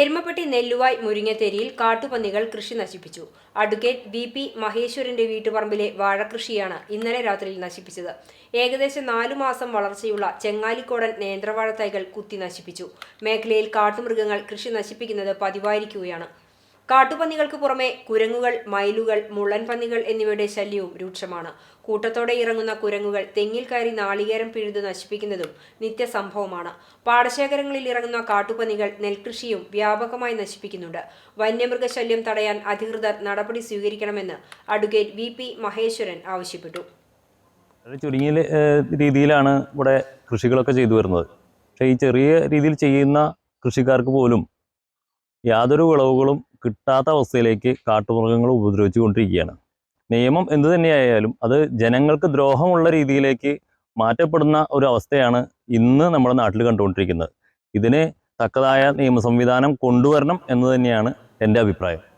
എരുമപ്പെട്ടി നെല്ലുവായ് മുരിങ്ങത്തേരിയിൽ കാട്ടുപന്നികൾ കൃഷി നശിപ്പിച്ചു. അഡ്വക്കേറ്റ് വി പി മഹേശ്വരന്റെ വീട്ടുപറമ്പിലെ വാഴകൃഷിയാണ് ഇന്നലെ രാത്രിയിൽ നശിപ്പിച്ചത്. ഏകദേശം നാലു മാസം വളർച്ചയുള്ള ചെങ്ങാലിക്കോടൻ നേന്ത്രവാഴ തൈകൾ കുത്തി നശിപ്പിച്ചു. മേഖലയിൽ കാട്ടുമൃഗങ്ങൾ കൃഷി നശിപ്പിക്കുന്നത് പതിവായിരിക്കുകയാണ്. കാട്ടുപന്നികൾക്ക് പുറമെ കുരങ്ങുകൾ മയിലുകൾ മുള്ളൻ പന്നികൾ എന്നിവയുടെ ശല്യവും രൂക്ഷമാണ്. കൂട്ടത്തോടെ ഇറങ്ങുന്ന കുരങ്ങുകൾ തെങ്ങിൽ കയറി നാളികേരം പിഴുതു നശിപ്പിക്കുന്നതും നിത്യസംഭവമാണ്. പാടശേഖരങ്ങളിൽ ഇറങ്ങുന്ന കാട്ടുപന്നികൾ നെൽകൃഷിയും വ്യാപകമായി നശിപ്പിക്കുന്നുണ്ട്. വന്യമൃഗശല്യം തടയാൻ അധികൃതർ നടപടി സ്വീകരിക്കണമെന്ന് അഡ്വക്കേറ്റ് വി പി മഹേശ്വരൻ ആവശ്യപ്പെട്ടു. ചുരുങ്ങിയ രീതിയിലാണ് ഇവിടെ കൃഷികളൊക്കെ ചെയ്തു വരുന്നത്. പക്ഷേ ഈ ചെറിയ രീതിയിൽ ചെയ്യുന്ന കൃഷിക്കാർക്ക് പോലും യാതൊരു വിളവുകളും കിട്ടാത്ത അവസ്ഥയിലേക്ക് കാട്ടുമൃഗങ്ങൾ ഉപദ്രവിച്ചു കൊണ്ടിരിക്കുകയാണ് നിയമം എന്തു തന്നെയായാലും അത് ജനങ്ങൾക്ക് ദ്രോഹമുള്ള രീതിയിലേക്ക് മാറ്റപ്പെടുന്ന ഒരു അവസ്ഥയാണ് ഇന്ന് നമ്മുടെ നാട്ടിൽ കണ്ടുകൊണ്ടിരിക്കുന്നത്. ഇതിന് തക്കതായ നിയമ സംവിധാനം കൊണ്ടുവരണം എന്ന് തന്നെയാണ് എന്റെ അഭിപ്രായം.